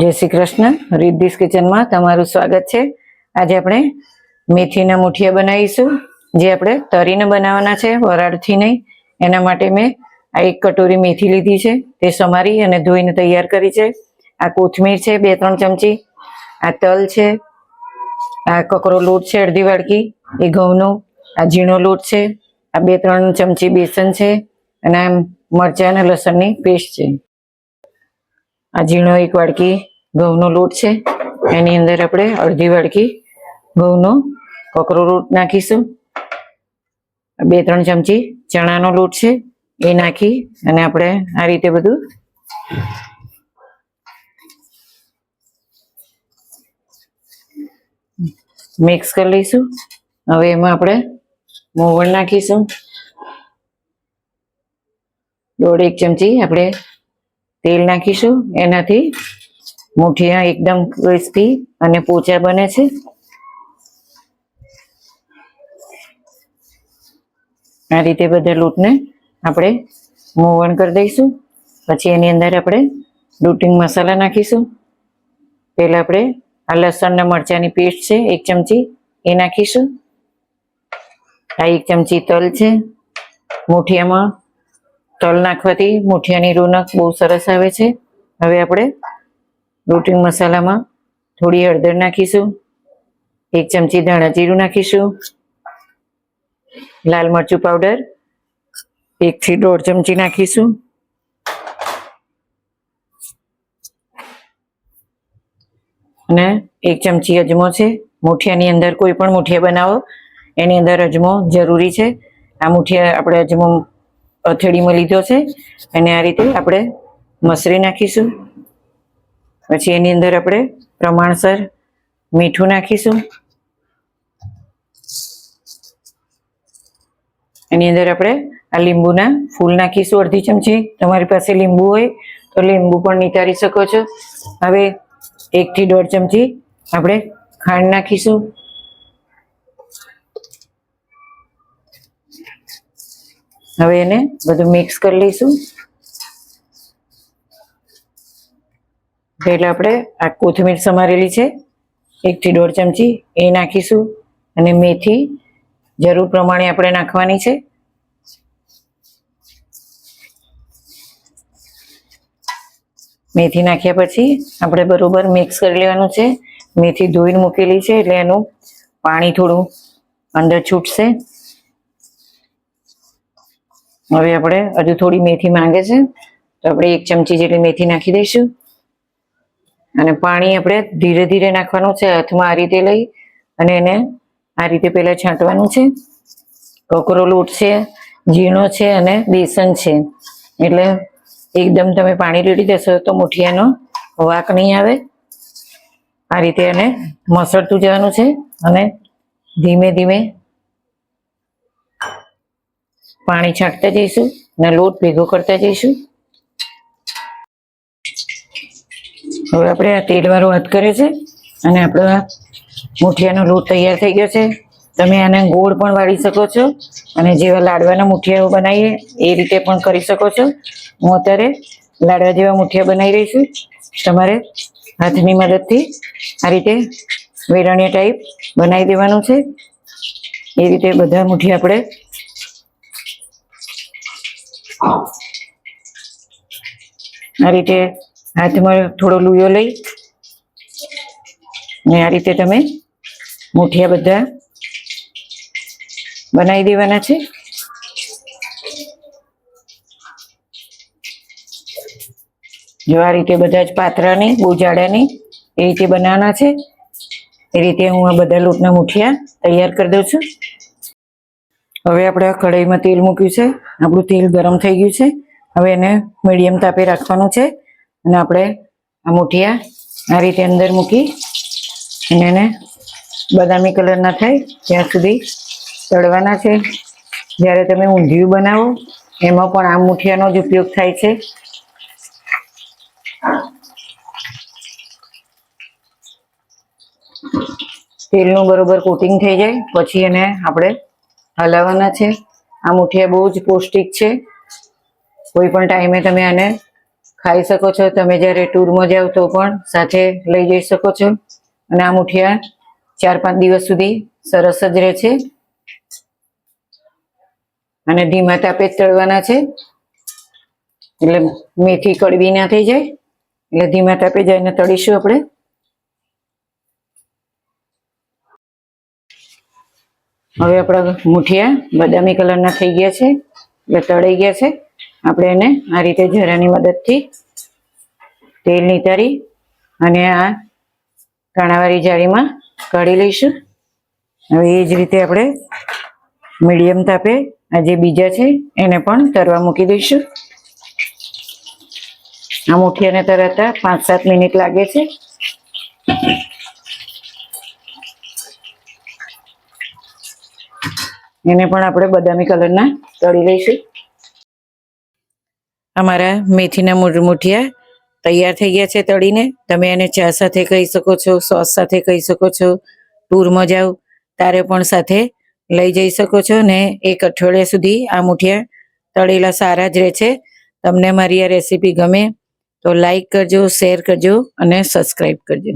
જય શ્રી કૃષ્ણ. રિદ્ધિસ કિચનમાં તમારું સ્વાગત છે. આજે આપણે મેથીના મુઠિયા બનાવીશું. જે આપણે તરીને બનાવવાના છે, વરાળથી નહીં. એના માટે મેં આ એક કટોરી મેથી લીધી છે. તે સમારી અને ધોઈને તૈયાર કરી છે. આ કોથમીર છે બે ત્રણ ચમચી. આ તલ છે. આ કકરો લોટ છે અડધી વાડકી. એ ઘઉંનો. આ ઝીણો લોટ છે. આ બે ત્રણ ચમચી બેસન છે. અને આ મરચાં અને લસણની પેસ્ટ છે. આ ઝીણો એક વાડકી ઘઉંનો લોટ છે. એની અંદર આપણે અડધી વાડકી ઘઉંનો કકરો લોટ નાખીશું. બે ત્રણ ચમચી ચણાનો લોટ છે, એ નાખી અને આપણે આ રીતે બધું મિક્સ કરી લઈશું. હવે એમાં આપણે મોવણ નાખીશું. દોઢ એક ચમચી આપણે તેલ નાખીશું, એનાથી મુઠિયા એકદમ ક્રિસ્પી અને પોચા બને છે. આ રીતે બધા લોટને આપણે મોવણ કરી દઈશું. પછી એની અંદર આપણે લૂટિંગ મસાલા નાખીશું. પહેલાં આપણે આ લસણ ને મરચાંની પેસ્ટ છે, એક ચમચી એ નાખીશું. આ એક ચમચી તલ છે. મુઠિયામાં તલ નાખવાથી મુઠિયાની રોનક બહુ સરસ આવે છે. હવે આપણે રોટી મસાલામાં થોડી હળદર નાખીશું, એક ચમચી ધાણા જીરું નાખીશું, લાલ મરચું પાવડર એક થી દોઢ ચમચી નાખીશું. અને એક ચમચી અજમો છે. મુઠિયાની અંદર કોઈ પણ મુઠિયા બનાવો. એની અંદર અજમો જરૂરી છે. આ મુઠિયા આપણે અજમો અથેળીમાં લીધો છે. અને આ રીતે આપણે મસરી નાખીશું. પછી એની અંદર આપણે પ્રમાણસર મીઠું નાખીશું. એની અંદર આપણે આ લીંબુના ફૂલ નાખીશું અડધી ચમચી. તમારી પાસે લીંબુ હોય તો લીંબુ પણ નિતારી શકો છો. હવે એકથી દોઢ ચમચી આપણે ખાંડ નાખીશું. હવે એને બધું મિક્સ કરી લઈશું. એટલે આપણે આ કોથમીર સમારેલી છે. એકથી દોઢ ચમચી એ નાખીશું અને મેથી જરૂર પ્રમાણે આપણે નાખવાની છે. મેથી નાખ્યા પછી આપણે બરોબર મિક્સ કરી લેવાનું છે. મેથી ધોઈને મૂકેલી છે એટલે એનું પાણી થોડું અંદર છૂટશે. હવે આપણે હજુ થોડી મેથી માંગે છે. તો આપણે એક ચમચી જેટલી મેથી નાખી દઈશું. અને પાણી આપણે ધીરે ધીરે નાખવાનું છે, હાથમાં આ રીતે લઈ અને એને આ રીતે પહેલાં છાંટવાનું છે. કોકરો લોટ છે, ઝીણો છે અને બેસન છે. એટલે એકદમ તમે પાણી રેડી દેશો તો મુઠિયાનો વાક નહીં આવે. આ રીતે એને મસળતું જવાનું છે અને ધીમે ધીમે પાણી છાંટતા જઈશું અને લોટ ભેગો કરતા જઈશું. હવે આપણે આ તેલવાળો હાથ કરે છે અને આપણો આ મુઠિયાનો લોટ તૈયાર થઈ ગયો છે. તમે આને ગોળ પણ વાળી શકો છો અને જેવા લાડવાના મુઠિયાઓ બનાવીએ એ રીતે પણ કરી શકો છો. હું અત્યારે લાડવા જેવા મુઠિયા બનાવી રહી તમારે હાથની મદદથી આ રીતે વેરણીયા ટાઈપ બનાવી દેવાનું છે. એ રીતે બધા મુઠિયા આપણે આ રીતે હાથમાં થોડો લુયો લઈ ને આ રીતે તમે મુઠિયા બધા બનાવી દેવાના છે. જો આ રીતે બધા જ પાત્રાની બહુ જાડાની એ રીતે બનાવવાના છે. એ રીતે હું આ બધા લોટના મુઠિયા તૈયાર કરી દઉં છું. હવે આપણે કઢાઈમાં તેલ મૂક્યું છે. આપણું તેલ ગરમ થઈ ગયું છે. હવે એને મીડિયમ તાપે રાખવાનું છે. અને આપણે આ મુઠિયા આ રીતે અંદર મૂકી અને એને બદામી કલર ના થાય ત્યાં સુધી તળવાના છે. જ્યારે તમે ઊંધિયું બનાવો, એમાં પણ આ મુઠિયાનો જ ઉપયોગ થાય છે. તેલનું બરોબર કોટિંગ થઈ જાય. પછી એને આપણે હલાવવાના છે. આ મુઠિયા બહુ જ પૌષ્ટિક છે. કોઈ પણ ટાઈમે તમે આને ખાઈ શકો છો. તમે જ્યારે ટૂરમાં જાઓ તો પણ સાથે લઈ જઈ શકો છો. અને આ મુઠિયા ચાર પાંચ દિવસ સુધી સરસ જ રહે છે. અને ધીમા તાપે જ તળવાના છે. એટલે મેથી કડવી ના થઈ જાય. એટલે ધીમા તાપે જઈને તળીશું આપણે. હવે આપણા મુઠિયા બદામી કલરના થઈ ગયા છે. એટલે તળાઈ ગયા છે. આપણે એને આ રીતે જરાની મદદથી તેલ નીતારી અને આ કાણાવાળી જાળીમાં કાઢી લઈશું. હવે એ જ રીતે આપણે મીડિયમ તાપે આ જે બીજા છે એને પણ તરવા મૂકી દઈશું. આ મુઠિયાને તરતા પાંચ સાત મિનિટ લાગે છે. એને પણ આપણે બદામી કલરના તળી લઈશું. અમારા મેથીના મુઠિયા તૈયાર થઈ ગયા છે તળીને. તમે એને ચા સાથે કહી શકો છો, સોસ સાથે કહી શકો છો, ટૂરમાં જાઓ, તારે પણ સાથે લઈ જઈ શકો છો ને એક અઠવાડિયા સુધી આ મુઠિયા તળેલા સારા જ રહે છે. તમને મારી આ રેસીપી ગમે તો લાઈક કરજો, શેર કરજો અને સબસ્ક્રાઈબ કરજો.